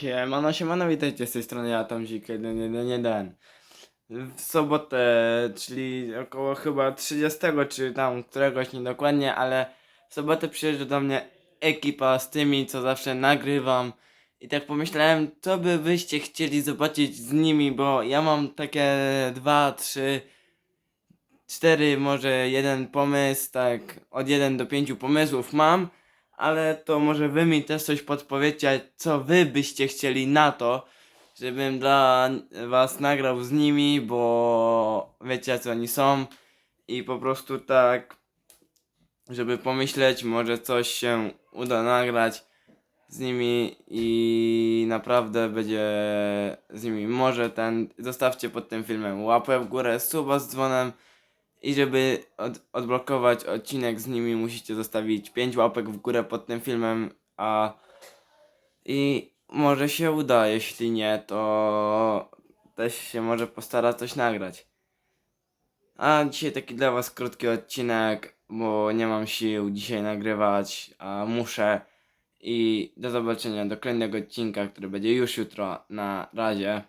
Siemano, siemano, witajcie z tej strony ja tam Zik 111. W sobotę, czyli około chyba 30 czy tam któregoś niedokładnie, ale w sobotę przyjeżdża do mnie ekipa z tymi, co zawsze nagrywam. I tak pomyślałem, co by wyście chcieli zobaczyć z nimi, bo ja mam takie dwa, trzy, cztery, może jeden pomysł, tak od 1 do 5 pomysłów mam ale to może wy mi też coś podpowiecie, co wy byście chcieli na to, żebym dla was nagrał z nimi, bo wiecie co oni są. I po prostu tak, żeby pomyśleć, może coś się uda nagrać z nimi i naprawdę będzie z nimi. Może ten, zostawcie pod tym filmem łapę w górę, suba z dzwonem i żeby od, odblokować odcinek z nimi musicie zostawić 5 łapek w górę pod tym filmem, a i może się uda, jeśli nie, to też się może postara coś nagrać. A dzisiaj taki dla was krótki odcinek, bo nie mam sił dzisiaj nagrywać, a muszę. I do zobaczenia do kolejnego odcinka, który będzie już jutro. Na razie.